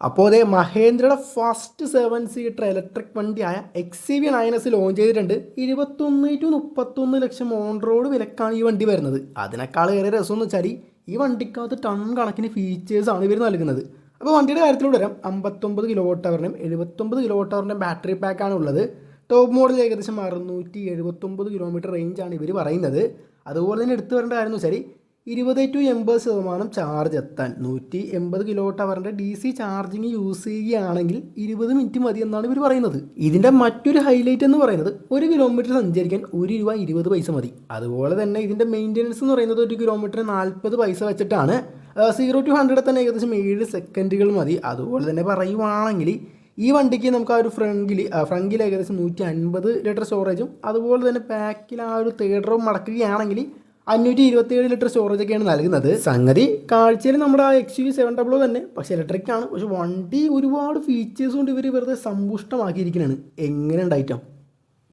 അപ്പോൾ അതേ മഹേന്ദ്രയുടെ first seven seater electric വണ്ടിയായ X V nine S launch ചെയ്തിട്ടുണ്ട്. ഇരുപത്തൊന്ന് ടു മുപ്പത്തൊന്ന് ലക്ഷം ഓൺ റോഡ് വിലക്കാണ് ഈ വണ്ടി വരുന്നത്. അതിനേക്കാൾ ഏറെ രസം എന്ന് വെച്ചാൽ ഈ വണ്ടിക്കകത്ത് ടൺ കണക്കിന് ഫീച്ചേഴ്സാണ് ഇവർ നൽകുന്നത്. അപ്പോൾ വണ്ടിയുടെ കാര്യത്തിലൂടെ വരാം. അമ്പത്തൊമ്പത് കിലോ വോട്ട് അവറിനും എഴുപത്തൊമ്പത് കിലോ വോട്ട് അവറിന്റെ ബാറ്ററി പാക്കാണ് ഉള്ളത്. ടോപ്പ് മോഡൽ ഏകദേശം അറുന്നൂറ്റി എഴുപത്തൊമ്പത് കിലോമീറ്റർ റേഞ്ചാണ് ഇവർ പറയുന്നത്. അതുപോലെ തന്നെ എടുത്തു വരേണ്ട കാര്യം എന്ന് വെച്ചാൽ ഇരുപത് ടു എൺപത് ശതമാനം ചാർജ് എത്താൻ. നൂറ്റി എൺപത് കിലോ ടവറിന്റെ ഡി സി ചാർജിങ് യൂസ് ചെയ്യുകയാണെങ്കിൽ ഇരുപത് മിനിറ്റ് മതി എന്നാണ് ഇവർ പറയുന്നത്. ഇതിന്റെ മറ്റൊരു ഹൈലൈറ്റ് എന്ന് പറയുന്നത് ഒരു കിലോമീറ്റർ സഞ്ചരിക്കാൻ ഒരു രൂപ ഇരുപത് പൈസ മതി. അതുപോലെ തന്നെ ഇതിന്റെ മെയിന്റനൻസ് എന്ന് പറയുന്നത് ഒരു കിലോമീറ്ററിന് നാൽപ്പത് പൈസ വെച്ചിട്ടാണ്. സീറോ ടു ഹൺഡ്രഡ് തന്നെ ഏകദേശം ഏഴ് സെക്കൻഡുകൾ മതി. അതുപോലെ തന്നെ പറയുവാണെങ്കിൽ ഈ വണ്ടിക്ക് നമുക്ക് ആ ഒരു ഫ്രണ്ടിൽ ഫ്രണ്ടിൽ ഏകദേശം നൂറ്റി അൻപത് ലിറ്റർ സ്റ്റോറേജും അതുപോലെ തന്നെ പാക്കിൽ ആ ഒരു തേർഡ് റോ മടക്കുകയാണെങ്കിൽ അഞ്ഞൂറ്റി ഇരുപത്തിയേഴ് ലിറ്റർ സ്റ്റോറേജ് ഒക്കെയാണ് നൽകുന്നത്. സംഗതി? കാഴ്ചയിൽ നമ്മുടെ ആ എക്സ് യു സെവൻ ഡബ്ല്യൂ തന്നെ. പക്ഷെ ഇലക്ട്രിക് ആണ്. പക്ഷെ വണ്ടി ഒരുപാട് ഫീച്ചേഴ്സ് കൊണ്ട് ഇവർ വെറുതെ സമ്പുഷ്ടമാക്കിയിരിക്കുന്നതാണ് എങ്ങനെ ഉണ്ടായിട്ടോ